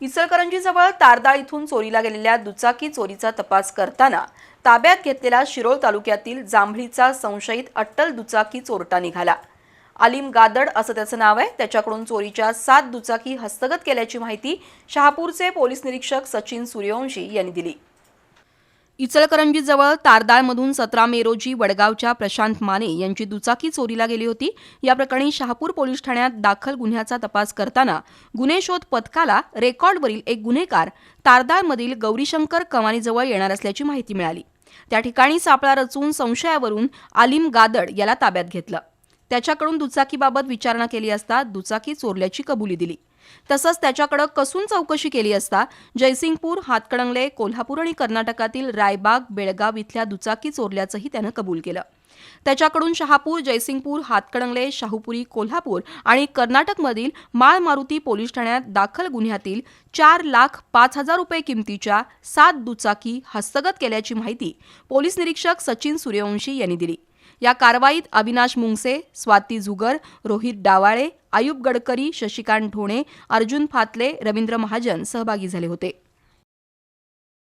इचलकरंजीजवळ तारदाळ इथून चोरीला गेलेल्या दुचाकी चोरीचा तपास करताना ताब्यात घेतलेला शिरोळ तालुक्यातील जांभळीचा संशयित अट्टल दुचाकी चोरटा निघाला. आलिम गादड असं त्याचं नाव आहे. त्याच्याकडून चोरीच्या सात दुचाकी हस्तगत केल्याची माहिती शहापूरचे पोलीस निरीक्षक सचिन सूर्यवंशी यांनी दिली. इचलकरंजीजवळ तारदाळमधून सतरा मे रोजी वडगावच्या प्रशांत माने यांची दुचाकी चोरीला गेली होती. या प्रकरणी शहापूर पोलीस ठाण्यात दाखल गुन्ह्याचा तपास करताना गुन्हे शोध पथकाला रेकॉर्डवरील एक गुन्हेगार तारदाळमधील गौरीशंकर कमानीजवळ येणार असल्याची माहिती मिळाली. त्या ठिकाणी सापळा रचून संशयावरून आलिम गादड याला ताब्यात घेतलं. त्याच्याकडून दुचाकीबाबत विचारणा केली असता दुचाकी चोरल्याची कबुली दिली. तसंच त्याच्याकडे कसून चौकशी केली असता जयसिंगपूर हातकणंगले कोल्हापूर आणि कर्नाटकातील रायबाग बेळगाव इथल्या दुचाकी चोरल्याचंही त्यानं कबूल केलं. त्याच्याकडून शहापूर जयसिंगपूर हातकणंगले शाहूपुरी कोल्हापूर आणि कर्नाटकमधील माळ मारुती पोलीस ठाण्यात दाखल गुन्ह्यातील चार लाख पाच हजार रुपये किमतीच्या सात दुचाकी हस्तगत केल्याची माहिती पोलीस निरीक्षक सचिन सूर्यवंशी यांनी दिली. या कारवाईत अविनाश मुंगसे स्वाती झुगर रोहित डावाळे आयुब गडकरी शशिकांत ढोणे अर्जुन फातले रवींद्र महाजन सहभागी झाले होते.